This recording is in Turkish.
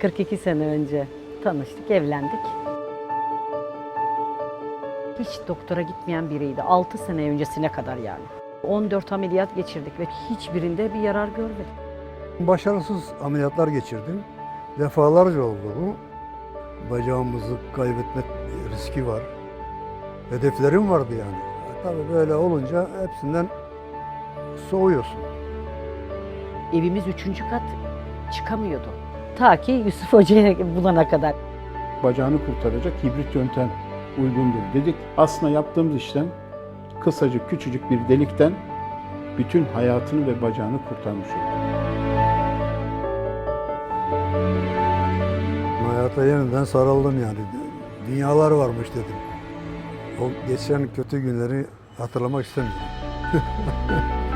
42 sene önce tanıştık, evlendik. Hiç doktora gitmeyen biriydi. 6 sene öncesine kadar yani. 14 ameliyat geçirdik ve hiçbirinde bir yarar görmedik. Başarısız ameliyatlar geçirdim. Defalarca oldu bu. Bacağımızı kaybetme riski var. Hedeflerim vardı yani. Tabii böyle olunca hepsinden soğuyorsun. Evimiz üçüncü kat çıkamıyordu. Ta ki Yusuf Hoca'yı bulana kadar. bacağını kurtaracak hibrit yöntem uygundur dedik. Aslında yaptığımız işlem kısacık küçücük bir delikten bütün hayatını ve bacağını kurtarmış oldu. Hayata yeniden sarıldım yani. Dünyalar varmış dedim. O geçen kötü günleri hatırlamak istemiyorum.